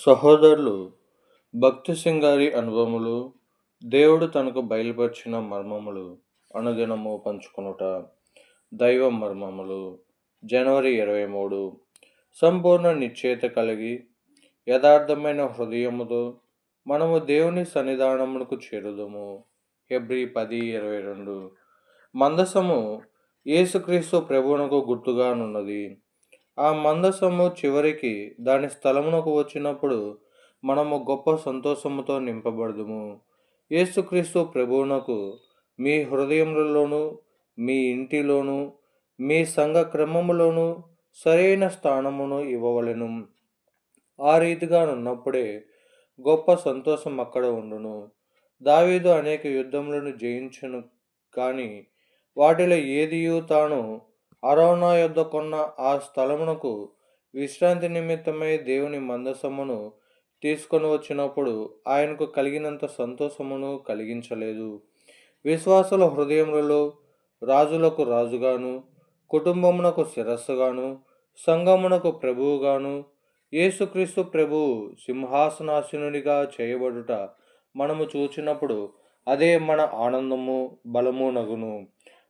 సహోదరులు భక్తి సింగారి అనుభవములు దేవుడు తనకు బయలుపరిచిన మర్మములు అనుదినము పంచుకొనుట దైవ మర్మములు. జనవరి ఇరవై మూడు. సంపూర్ణ నిశ్చేత కలిగి యథార్థమైన హృదయముతో మనము దేవుని సన్నిధానమునకు చేరుదము. ఫిబ్రి పది ఇరవై రెండు. మందసము యేసుక్రీస్తు ప్రభువునకు గుర్తుగానున్నది. ఆ మందసము చివరికి దాని స్థలమునకు వచ్చినప్పుడు మనము గొప్ప సంతోషముతో నింపబడదుము. యేసుక్రీస్తు ప్రభువునకు మీ హృదయములలోను మీ ఇంటిలోను మీ సంఘ క్రమములోను సరైన స్థానమును ఇవ్వవలెను. ఆ రీతిగా ఉన్నప్పుడే గొప్ప సంతోషం అక్కడ ఉండును. దావీదు అనేక యుద్ధములను జయించను కానీ వాటిలో ఏదియు తాను అరోనా యొద్ద కొన్న ఆ స్థలమునకు విశ్రాంతి నిమిత్తమై దేవుని మందసమును తీసుకొని వచ్చినప్పుడు ఆయనకు కలిగినంత సంతోషమును కలిగించలేదు. విశ్వాసుల హృదయములలో రాజులకు రాజుగాను కుటుంబమునకు శిరస్సుగాను సంఘమునకు ప్రభువుగాను యేసుక్రీస్తు ప్రభువు సింహాసనాసనుడిగా చేయబడుట మనము చూచినప్పుడు అదే మన ఆనందము బలము నగును.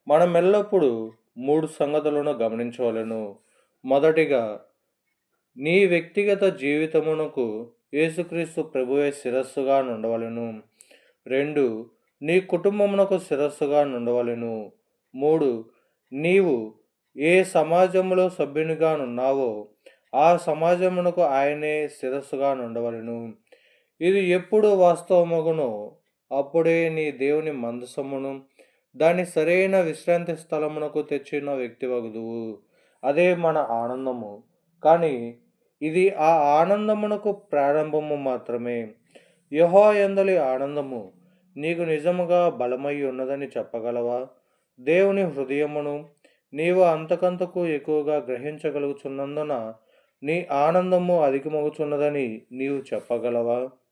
మనం ఎల్లప్పుడూ మూడు సంగతులను గమనించవలను. మొదటిగా నీ వ్యక్తిగత జీవితమునకు యేసుక్రీస్తు ప్రభువే శిరస్సుగా నుండవలను. రెండు నీ కుటుంబమునకు శిరస్సుగా నుండవలను. మూడు నీవు ఏ సమాజంలో సభ్యునిగా ఉన్నావో ఆ సమాజమునకు ఆయనే శిరస్సుగా నుండవలను. ఇది ఎప్పుడు వాస్తవమగునో అప్పుడే నీ దేవుని మందసమును దాని సరైన విశ్రాంతి స్థలమునకు తెచ్చిన వ్యక్తి వగదువు అదే మన ఆనందము. కానీ ఇది ఆ ఆనందమునకు ప్రారంభము మాత్రమే. యహో ఎందలి ఆనందము నీకు నిజముగా బలమై ఉన్నదని చెప్పగలవా? దేవుని హృదయమును నీవు అంతకంతకు ఎక్కువగా గ్రహించగలుగుచున్నందున నీ ఆనందము అధికమగుచున్నదని నీవు చెప్పగలవా?